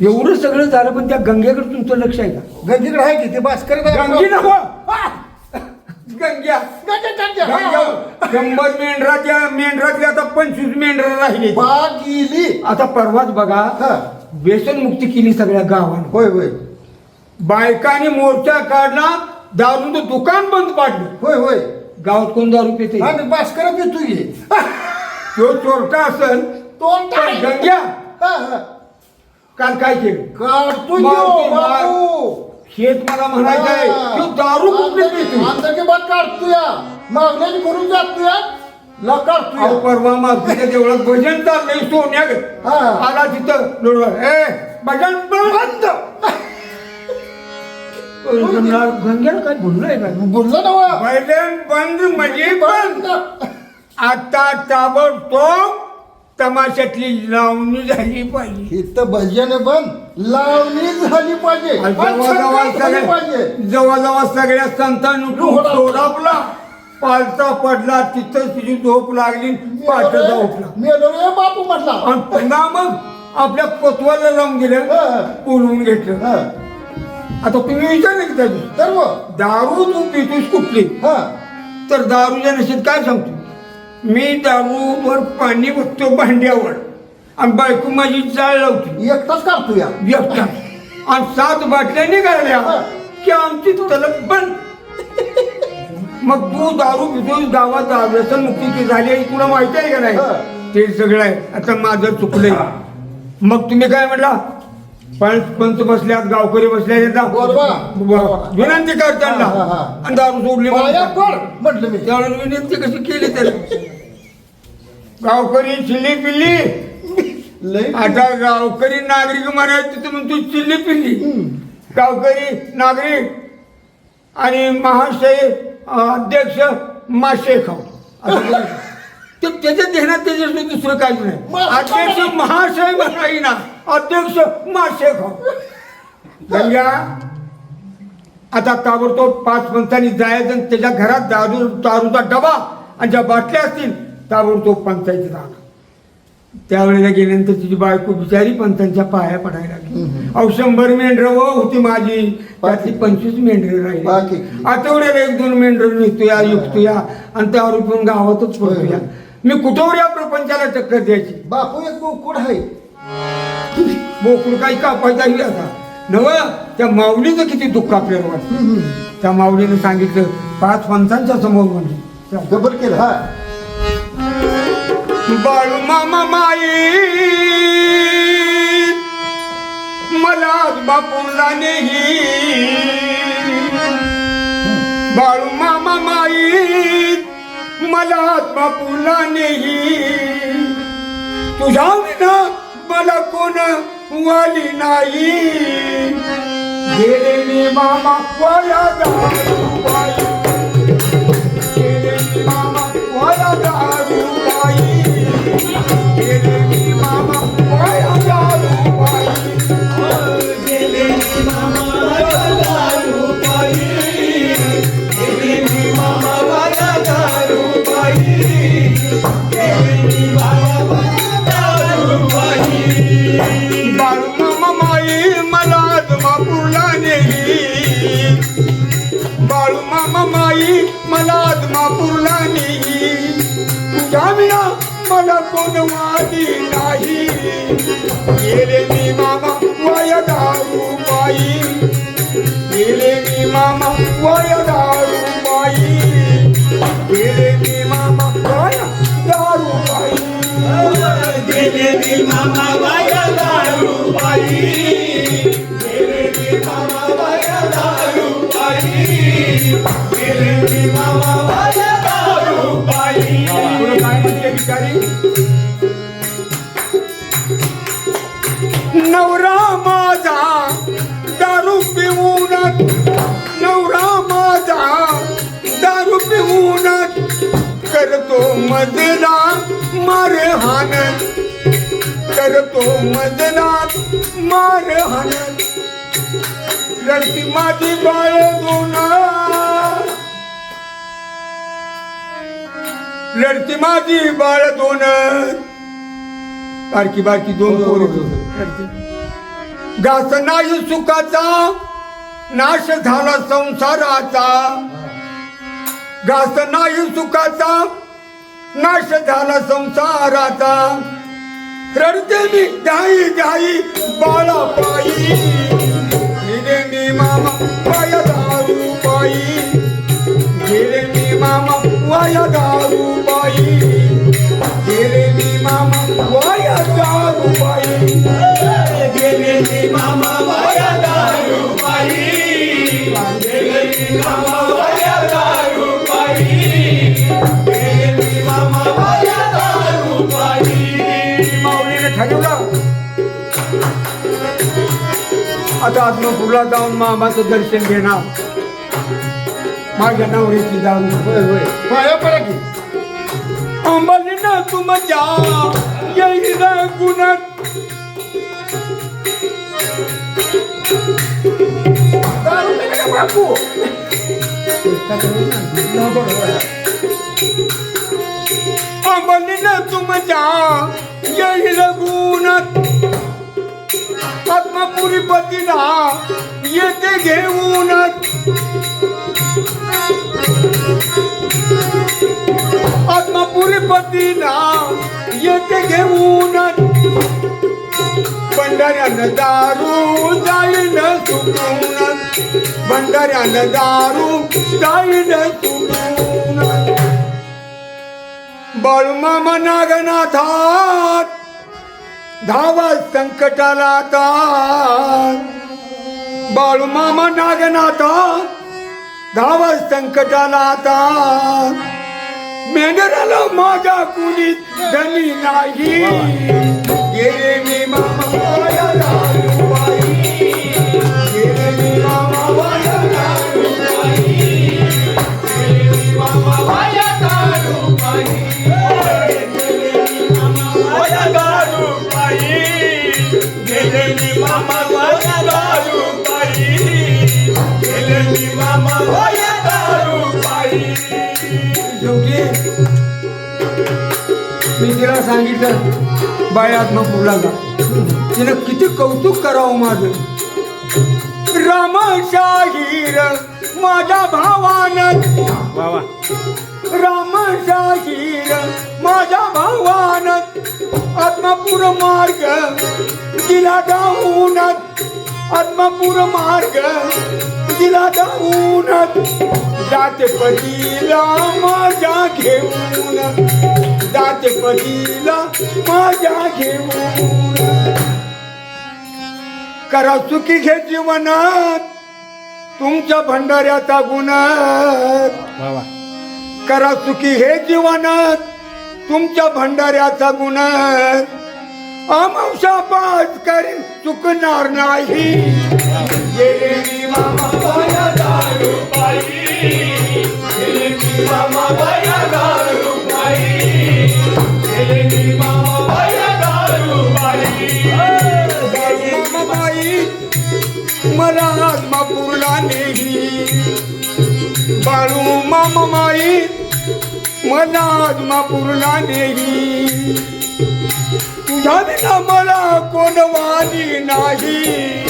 एवढं सगळं झालं पण त्या गंगेकडे तुमचं लक्ष आहे का? गंजीकडे आहे की ते भास्कर गंगी नको! गंग्या. गंग्या शंभर मेंढराच्या मेंढरातले आता पंचवीस मेंढर राहिले गेली. आता परवाच बघा हा. व्यसन मुक्ती केली सगळ्या गावानं. होय होय. बायकांनी मोर्चा काढला दारूचं दुकान बंद पाडलं. होय होय. गावात कोण दारू पिते? आणि भास्कर पितो घे तो चोरटा असेल तोंड पण गंग्या. हा, हा. काल काय केलं? काढतो मारतो, यो, मार. बापू. शेत मला म्हणायचं आहे तो दारू कुठली पितो? आंतरची बात काढतो या मागण्याची करून जातो या ला काढतो अहो, या परवा मागच्या देवळात भजन चाललंय सोन्या हा. आला तिथं ए भजन बंद. गंग्याला काय बोललोय काय बोललो ना वा. भजन बंद म्हणजे बंद. आता ताबडतोब तमाशातली लावणी झाली पाहिजे. इथं भजन बंद लावणी झाली पाहिजे. आणि जवळ जवळ आणि झाली पाहिजे. सगळ्या जवळ सगळ्या संतांनी. सोडापला. पालता पडला तिथं तिची झोप लागली पाठचा उपला मेलो रे बापू म्हटला. आणि पुन्हा मग आपल्या कोतवाला लावून दिलं हा. बोलवून घेतलं. हा. आता तुम्ही विचारलं की त्याची तर मग? दारू तू पितोस कुठली? हा. तर दारूच्या नशेत काय सांगतो? मी दारूवर पाणी बघतो भांड्यावर. आणि बायको माझी जाळ लावते. एकटाच काढतो या. एकटा. आणि सात बाटल्या निघाल्या. की आमची तलप बंद. मग तू दारू पितोस गावात व्यसन मुक्ती झाली आहे तुला माहिती आहे का नाही. ते सगळं आहे. आता माझं चुकलंय. मग तुम्ही काय म्हटला पंच पंच बसल्यात गावकरी बसल्या. विनंती कर त्यांना. हा. आणि दारू सोडली म्हटलं मी. त्यावेळेला विनंती कशी केली त्याला? गावकरी चिल्ली पिल्ली. आता गावकरी नागरिक म्हणायचं तर म्हणतो चिल्ली पिल्ली. गावकरी नागरिक आणि महाशय अध्यक्ष मासे खाऊ. ते त्याच्या ध्यानात त्याच्याशी दुसरं काहीच नाही. अध्यक्ष महाशय म्हणाई ना अध्यक्ष मासे खाऊ. गंगा आता ताबडतोब पाच पंचांनी जायचं आणि त्याच्या घरात दारू दारूचा डबा आणि ज्या बाटल्या असतील ताबडतोब पंचायती जाणं त्यावेळेला गेल्यानंतर तिची बायको बिचारी पंचांच्या पाया पडायला लागली. अहो शंभर मेंढर होती माझी. त्यातली पंचवीस मेंढर. राहिली. आठवड्याला एक दोन मेंढर निघतोया युक्तोया आणि त्या पण गावातच पडतोया. मी कुठवर या प्रपंचाला चक्कर द्यायची? बापू एक कुड आहे. बोकूड काही कापायचा ही आता. नव त्या माऊलीचं किती दुःख आपल्याला वाटतं. त्या माऊलीनं सांगितलं पाच पंचांच्या समोर म्हणजे. डबल केलं हा. बाळू मामा माई मला बापूला नेही. बाळू मामा माई मला बापूला नेही. तुझ्या विना मला कोण वाली नाही. गेलेले मामा वया दारू बाई. मामा वया दारू मला कोण वादी नाही. गेले मी मामा वय दारू बाई गेले मी मामा वय करतो मजला मारहाण करतो मजला मारहाण रडती माझी बाळ दोन. लढती माझी बाळ दोन. बारकी बारकी दोन पोरं रडती. घास नाही सुखाचा नाश झाला संसाराचा. घास नाही सुखाचा नाश झाला संसाराचा. रडते मी जाई जाई बाळा पायी. गेले मी मामा वाया दारू पायी. गेले मी मामा वाया दारू आता आत्मपूरला जाऊन मामाचं दर्शन घेणार. माझ्या नवरीची जाऊन. होय होय. पाया पडा की. अंबालीनं तुमच्या येईल गुणात. दारू पिले का बापू अंबालीनं तुमच्या येईल गुणात. आत्मपुरी येते घेऊनच आत्मपुरी पतीला येते घेऊन. भंडाऱ्यानं दारू जाईन चुकून. भंडाऱ्यानं दारू जाईन चुकून. बळमा मनागनाथात धावा संकटाला आता बाळूमामा नागनाथा धावा संकटाला आता मेंढराला माझ्या कुणीत धनी नाही. गेले मी मामा शेवटी मी तिला सांगितलं बाई आत्मा जा तिनं किती कौतुक करावं माझं. रामशाहीर माझ्या भावान. भावानं रामशाहीर माझ्या भावान. आत्मापूर मार्ग दिला जाऊन आत्मापूर मार्ग दिला जाऊनच जाते पतीला माझ्या घेऊन. जाते पतीला माझ्या घेऊन. करा चुकी घे जीवनात तुमच्या भंडाऱ्याचा गुणात. करा चुकी हे जीवनात तुमच्या भंडाऱ्याचा गुण अमावशा पाच करीन चुकणार नाही। मामाबाई मला आत्मापूरला नेही। बाळू मामाबाई मला आत्मापूरला नेही। तुझ्या विना मला कोण वाणी नाही